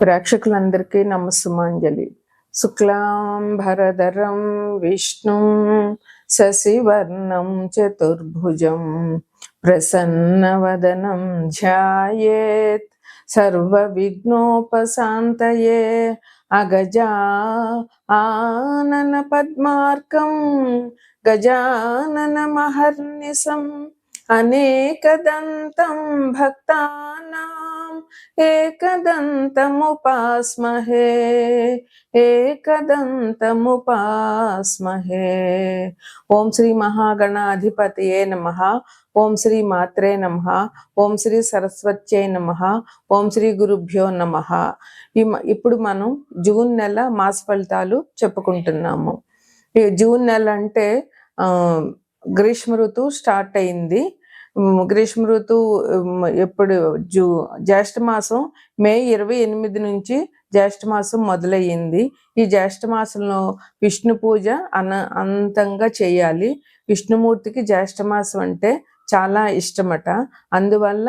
ప్రేక్షకులందరికీ నమస్సుమాంజలి శుక్లాంబరధరం విష్ణుం శశివర్ణం చతుర్భుజం ప్రసన్నవదనం ధ్యాయేత్ సర్వవిఘ్నోపశాంతయే అగజా ఆనన పద్మార్కం గజానన మహర్నిశం అనేకదంతం భక్తానాం ఏకదంతముపాస్మహే ఏకదంతముపాస్మహే. ఓం శ్రీ మహాగణాధిపతయే నమ. ఓం శ్రీ మాత్రే నమ. ఓం శ్రీ సరస్వత్యై నమ. ఓం శ్రీ గురుభ్యో నమ. ఇప్పుడు మనం జూన్ నెల మాస ఫలితాలు చెప్పుకుంటున్నాము. జూన్ నెల అంటే ఆ, గ్రీష్మ ఋతువు స్టార్ట్ అయింది. గ్రీష్మ ఋతువు ఎప్పుడు? జూ జ్యేష్ఠ మాసం మే ఇరవై ఎనిమిది నుంచి జ్యేష్ఠ మాసం మొదలయ్యింది. ఈ జ్యేష్ఠ మాసంలో విష్ణు పూజ అన అంతంగా చేయాలి. విష్ణుమూర్తికి జ్యేష్ఠ మాసం అంటే చాలా ఇష్టమట. అందువల్ల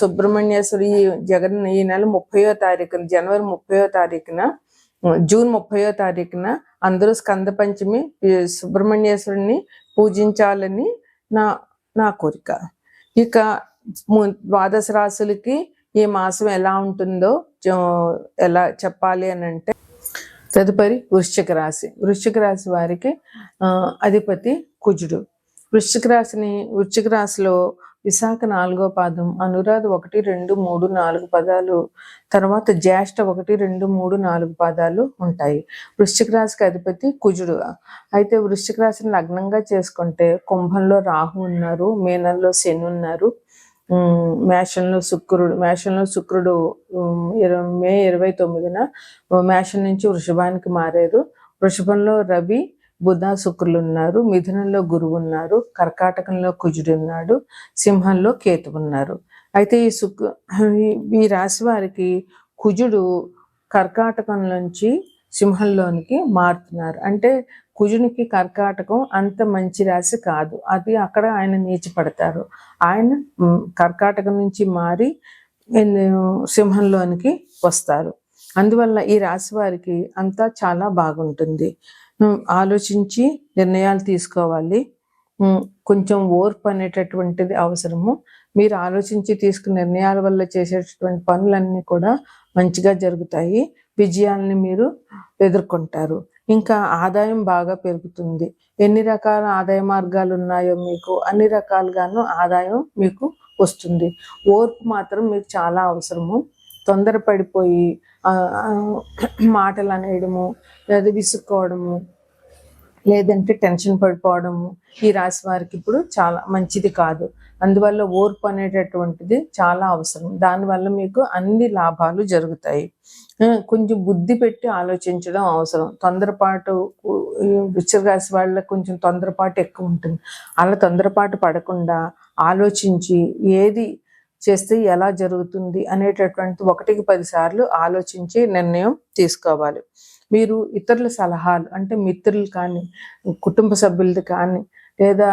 సుబ్రహ్మణ్యేశ్వరి జగన్ ఈ నెల ముప్పయో తారీఖున జనవరి ముప్పయో తారీఖున జూన్ ముప్పయో తారీఖున అందరూ స్కంద పంచమి సుబ్రహ్మణ్యేశ్వరుని పూజించాలని నా నా కోరిక. ఇక ద్వాదశ రాశులకి ఈ మాసం ఎలా ఉంటుందో ఎలా చెప్పాలి అని అంటే తదుపరి వృశ్చిక రాశి. వృశ్చిక రాశి వారికి అధిపతి కుజుడు. వృశ్చిక రాశిని వృశ్చిక రాశిలో విశాఖ నాలుగో పాదం అనురాధ ఒకటి రెండు మూడు నాలుగు పదాలు తర్వాత జ్యేష్ఠ ఒకటి రెండు మూడు నాలుగు పాదాలు ఉంటాయి. వృశ్చిక రాశికి అధిపతి కుజుడు. అయితే వృశ్చిక రాశిని లగ్నంగా చేసుకుంటే కుంభంలో రాహు ఉన్నారు మీనంలో శని ఉన్నారు మేషంలో శుక్రుడు మేషంలో శుక్రుడు మే ఇరవై తొమ్మిదిన మేషం నుంచి వృషభానికి మారారు. వృషభంలో రవి బుధ శుక్రులు ఉన్నారు మిథునంలో గురువు ఉన్నారు కర్కాటకంలో కుజుడు ఉన్నాడు సింహంలో కేతు ఉన్నారు అయితే ఈ శుక్ ఈ- ఈ రాశి వారికి కుజుడు కర్కాటకం నుంచి సింహంలోనికి మారుతున్నారు. అంటే కుజునికి కర్కాటకం అంత మంచి రాశి కాదు. అది అక్కడ ఆయన నీచిపడతారు. ఆయన కర్కాటకం నుంచి మారి సింహంలోనికి వస్తారు. అందువల్ల ఈ రాశి వారికి అంతా చాలా బాగుంటుంది. ఆలోచించి నిర్ణయాలు తీసుకోవాలి. కొంచెం ఓర్పు అనేటటువంటిది అవసరము. మీరు ఆలోచించి తీసుకున్న నిర్ణయాల వల్ల చేసేటటువంటి పనులన్నీ కూడా మంచిగా జరుగుతాయి. విజయాల్ని మీరు ఎదుర్కొంటారు. ఇంకా ఆదాయం బాగా పెరుగుతుంది. ఎన్ని రకాల ఆదాయ మార్గాలు ఉన్నాయో మీకు అన్ని రకాలుగాను ఆదాయం మీకు వస్తుంది. ఓర్పు మాత్రం మీకు చాలా అవసరము. తొందరపడిపోయి మాటలు అనేయడము లేదా విసుక్కోవడము లేదంటే టెన్షన్ పడిపోవడము ఈ రాశి వారికి ఇప్పుడు చాలా మంచిది కాదు. అందువల్ల ఓర్పు అనేటటువంటిది చాలా అవసరం. దానివల్ల మీకు అన్ని లాభాలు జరుగుతాయి. కొంచెం బుద్ధి పెట్టి ఆలోచించడం అవసరం. తొందరపాటు ఉ- రాశి వాళ్ళకి కొంచెం తొందరపాటు ఎక్కువ ఉంటుంది. అలా తొందరపాటు పడకుండా ఆలోచించి ఏది చేస్తే ఎలా జరుగుతుంది అనేటటువంటి ఒకటికి పదిసార్లు ఆలోచించి నిర్ణయం తీసుకోవాలి. మీరు ఇతరుల సలహాలు అంటే మిత్రులు కానీ కుటుంబ సభ్యులది కానీ లేదా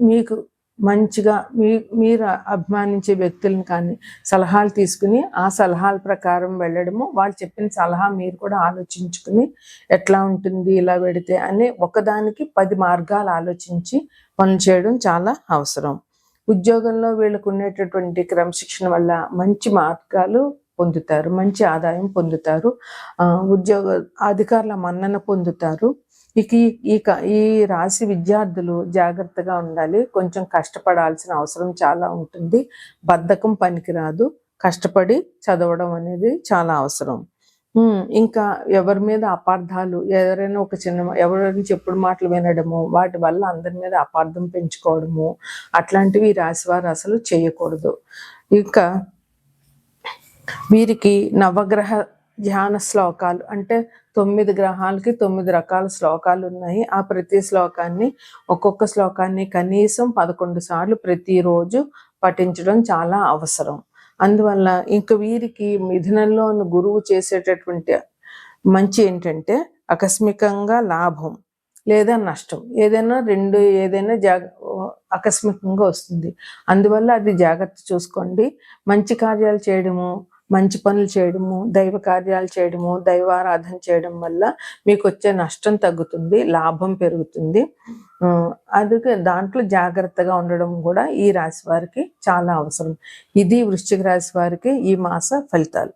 మీకు మంచిగా మీ మీరు అభిమానించే వ్యక్తులను కానీ సలహాలు తీసుకుని ఆ సలహాల ప్రకారం వెళ్ళడము వాళ్ళు చెప్పిన సలహా మీరు కూడా ఆలోచించుకుని ఎట్లా ఉంటుంది ఇలా పెడితే అనే ఒకదానికి పది మార్గాలు ఆలోచించి పనులు చేయడం చాలా అవసరం. ఉద్యోగంలో వీళ్ళకు ఉండేటటువంటి క్రమశిక్షణ వల్ల మంచి మార్గాలు పొందుతారు మంచి ఆదాయం పొందుతారు ఆ, ఉద్యోగ అధికారుల మన్నన పొందుతారు. ఇక ఈ- ఈ రాశి విద్యార్థులు జాగ్రత్తగా ఉండాలి. కొంచెం కష్టపడాల్సిన అవసరం చాలా ఉంటుంది. బద్ధకం పనికిరాదు. కష్టపడి చదవడం అనేది చాలా అవసరం. ఇంకా ఎవరి మీద అపార్థాలు ఎవరైనా ఒక చిన్న ఎవరైనా చెప్పుడు మాటలు వినడము వాటి వల్ల అందరి మీద అపార్థం పెంచుకోవడము అట్లాంటివి రాశివారు అసలు చేయకూడదు. ఇంకా వీరికి నవగ్రహ ధ్యాన శ్లోకాలు అంటే తొమ్మిది గ్రహాలకి తొమ్మిది రకాల శ్లోకాలు ఉన్నాయి. ఆ ప్రతి శ్లోకాన్ని ఒక్కొక్క శ్లోకాన్ని కనీసం పదకొండు సార్లు ప్రతిరోజు పఠించడం చాలా అవసరం. అందువల్ల ఇంక వీరికి మిథునంలో ఉన్న గురువు చేసేటటువంటి మంచి ఏంటంటే ఆకస్మికంగా లాభం లేదా నష్టం. ఏదైనా రెండు ఏదైనా జాగ ఆకస్మికంగా వస్తుంది. అందువల్ల అది జాగ్రత్త చూసుకోండి. మంచి కార్యాలు చేయడము మంచి పనులు చేయడము దైవ కార్యాలు చేయడము దైవారాధన చేయడం వల్ల మీకు వచ్చే నష్టం తగ్గుతుంది లాభం పెరుగుతుంది. అందుకే దాంట్లో జాగ్రత్తగా ఉండడం కూడా ఈ రాశి వారికి చాలా అవసరం. ఇది వృశ్చిక రాశి వారికి ఈ మాస ఫలితాలు.